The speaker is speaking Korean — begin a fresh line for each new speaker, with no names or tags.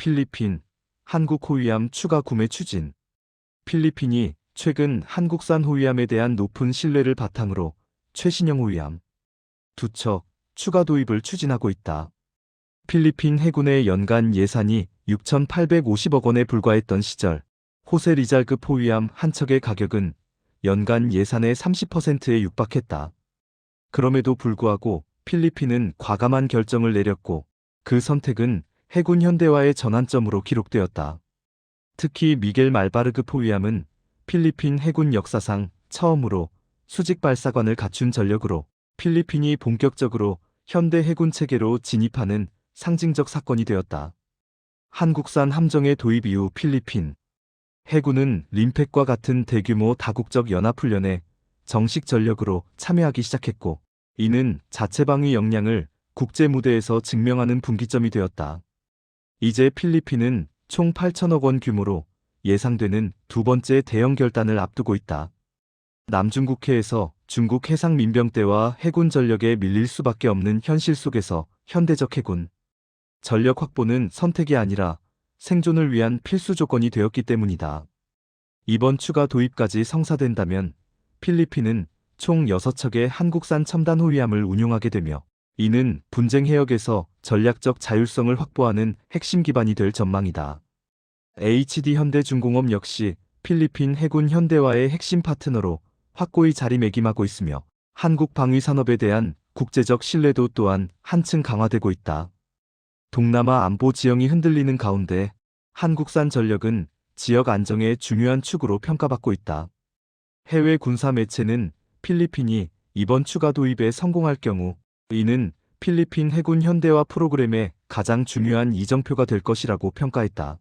필리핀, 한국 호위함 추가 구매 추진. 필리핀이 최근 한국산 호위함에 대한 높은 신뢰를 바탕으로 최신형 호위함 두 척 추가 도입을 추진하고 있다. 필리핀 해군의 연간 예산이 6,850억 원에 불과했던 시절 호세 리잘급 호위함 한 척의 가격은 연간 예산의 30%에 육박했다. 그럼에도 불구하고 필리핀은 과감한 결정을 내렸고 그 선택은 해군 현대화의 전환점으로 기록되었다. 특히 미겔 말바르급 호위함은 필리핀 해군 역사상 처음으로 수직 발사관을 갖춘 전력으로 필리핀이 본격적으로 현대 해군 체계로 진입하는 상징적 사건이 되었다. 한국산 함정의 도입 이후 필리핀 해군은 림팩과 같은 대규모 다국적 연합훈련에 정식 전력으로 참여하기 시작했고 이는 자체 방위 역량을 국제 무대에서 증명하는 분기점이 되었다. 이제 필리핀은 총 8천억 원 규모로 예상되는 두 번째 대형 결단을 앞두고 있다. 남중국해에서 중국 해상 민병대와 해군 전력에 밀릴 수밖에 없는 현실 속에서 현대적 해군 전력 확보는 선택이 아니라 생존을 위한 필수 조건이 되었기 때문이다. 이번 추가 도입까지 성사된다면 필리핀은 총 6척의 한국산 첨단 호위함을 운용하게 되며 이는 분쟁 해역에서 전략적 자율성을 확보하는 핵심 기반이 될 전망이다. HD 현대중공업 역시 필리핀 해군 현대화의 핵심 파트너로 확고히 자리매김하고 있으며 한국 방위 산업에 대한 국제적 신뢰도 또한 한층 강화되고 있다. 동남아 안보 지형이 흔들리는 가운데 한국산 전력은 지역 안정의 중요한 축으로 평가받고 있다. 해외 군사 매체는 필리핀이 이번 추가 도입에 성공할 경우 이는 필리핀 해군 현대화 프로그램의 가장 중요한 이정표가 될 것이라고 평가했다.